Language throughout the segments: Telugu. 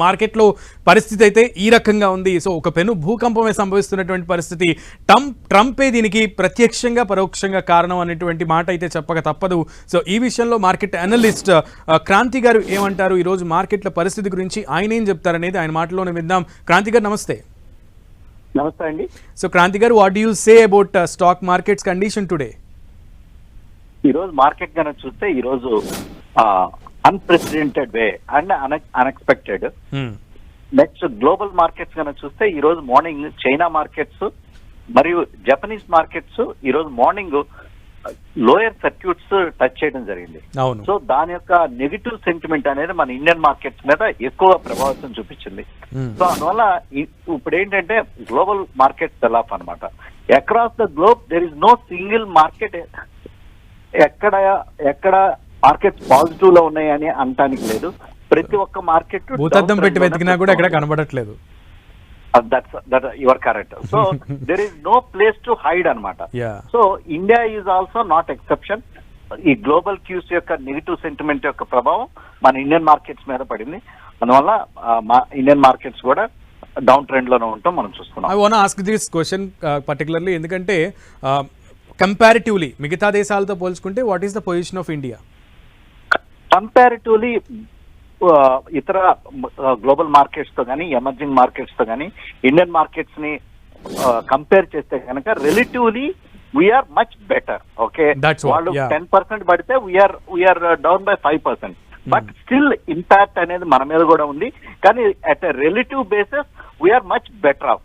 మార్కెట్లో పరిస్థితి అయితే ఈ రకంగా ఉంది. సో ఒక పెను భూకంపమే సంభవిస్తున్నటువంటి పరిస్థితి. ట్రంప్ ట్రంపే దీనికి ప్రత్యక్షంగా పరోక్షంగా కారణం అనేటువంటి మాట అయితే చెప్పక తప్పదు. సో ఈ విషయంలో మార్కెట్ అనలిస్ట్ క్రాంతి గారు ఏమంటారు? ఈరోజు మార్కెట్ల పరిస్థితి గురించి ఆయన ఏం చెప్తారనేది ఆయన మాటలోనే విందాం. క్రాంతి గారు నమస్తే. నమస్తే అండి. So Kranthi garu what you say about stock markets condition today ఈ రోజు మార్కెట్ కనుక చూస్తే ఈ రోజు unprecedented way and unexpected next global markets కనుక చూస్తే ఈ రోజు మార్నింగ్ చైనా మార్కెట్స్ మరియు జపనీస్ మార్కెట్స్ ఈ రోజు మార్నింగ్ లోయర్ సర్క్యూట్స్ టచ్ చేయడం జరిగింది. సో దాని యొక్క నెగిటివ్ సెంటిమెంట్ అనేది మన ఇండియన్ మార్కెట్స్ మీద ఎక్కువ ప్రభావితం చూపించింది. Hmm. సో అందువల్ల ఇ- ఇప్పుడు ఏంటంటే గ్లోబల్ మార్కెట్ సెల్ ఆఫ్ అనమాట across the globe there is no single market ఎక్కడ ఎక్కడ మార్కెట్స్ పాజిటివ్లో ఉన్నాయని అనటానికి లేదు. ప్రతి ఒక్క మార్కెట్ భూతద్దం పెట్టి వెతికినా కూడా ఎక్కడ కనబడట్లేదు. That's that you're correct so there is no place to hide అన్నమాట. Yeah so India is also not exception ఈ గ్లోబల్ క్యూస్ యొక్క నెగిటివ్ సెంటిమెంట్ యొక్క ప్రభావం మన ఇండియన్ మార్కెట్స్ మీద పడింది. అందువల్ల మా ఇండియన్ మార్కెట్స్ కూడా డౌన్ ట్రెండ్లోనే ఉంటాం మనం చూస్తున్నాం. I want ask this question particularly ఎందుకంటే కంపారిటివ్లీ మిగతా దేశాలతో పోల్చుకుంటే what is the position of India comparatively ఇతర గ్లోబల్ మార్కెట్స్తో కానీ ఎమర్జింగ్ మార్కెట్స్తో కానీ ఇండియన్ మార్కెట్స్ని కంపేర్ చేస్తే కనుక relatively we are much better okay వాళ్ళు. టెన్ పర్సెంట్ పడితే we are we are down by five percent but still impact అనేది మన మీద కూడా ఉంది. కానీ at relative basis we are much better off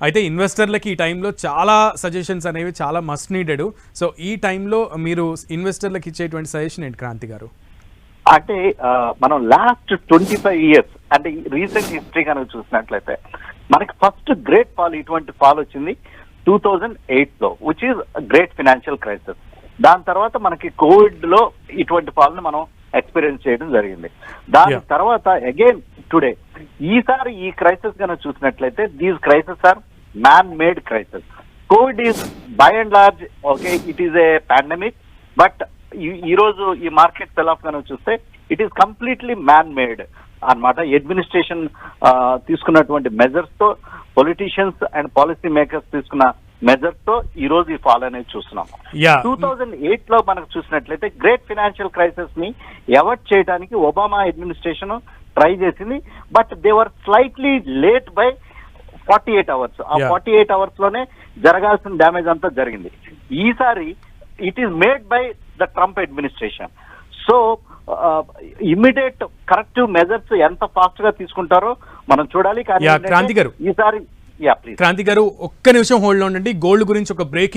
అయితే ఇన్వెస్టర్లకి ఈ టైంలో చాలా సజెషన్స్ అనేవి చాలా మస్ట్ నీడెడ్ సో ఈ టైంలో మీరు ఇన్వెస్టర్లకు ఇచ్చేటువంటి సజెషన్ ఏంటి క్రాంతి గారు? అంటే మనం లాస్ట్ ట్వంటీ ఫైవ్ ఇయర్స్ అంటే రీసెంట్ హిస్టరీ కనుక చూసినట్లయితే మనకి ఫస్ట్ గ్రేట్ ఫాల్ ఇటువంటి ఫాల్ వచ్చింది టూ థౌజండ్ ఎయిట్లో which is great financial crisis దాని తర్వాత మనకి కోవిడ్లో ఇటువంటి ఫాల్ని మనం ఎక్స్పీరియన్స్ చేయడం జరిగింది. దాని. తర్వాత అగైన్ టుడే ఈసారి ఈ క్రైసిస్ కనుక చూసినట్లయితే these crisis are man made crisis Covid is by and large okay it is a pandemic but ఈ రోజు ఈ మార్కెట్ సెల్ ఆఫ్ కనుక చూస్తే it is completely man made అన్నమాట అడ్మినిస్ట్రేషన్ తీసుకున్నటువంటి మెజర్స్తో పొలిటీషియన్స్ అండ్ పాలసీ మేకర్స్ తీసుకున్న మెజర్స్తో ఈ రోజు ఈ ఫాల్ అనేది చూస్తున్నాం. టూ థౌజండ్ ఎయిట్లో మనకు చూసినట్లయితే గ్రేట్ ఫినాన్షియల్ క్రైసిస్ని అవాయిడ్ చేయడానికి ఒబామా అడ్మినిస్ట్రేషన్ ట్రై చేసింది. But they were slightly late by forty eight hours ah. Forty eight అవర్స్లోనే జరగాల్సిన డ్యామేజ్ అంతా జరిగింది. ఈసారి it is made by the Trump administration so immediate corrective measures ఎంత ఫాస్ట్గా తీసుకుంటారో మనం చూడాలి. కానీ. ఈసారి క్రాంతి గారు ఒక్క నిమిషం హోల్డ్లో ఉండండి. గోల్డ్ గురించి ఒక బ్రేక్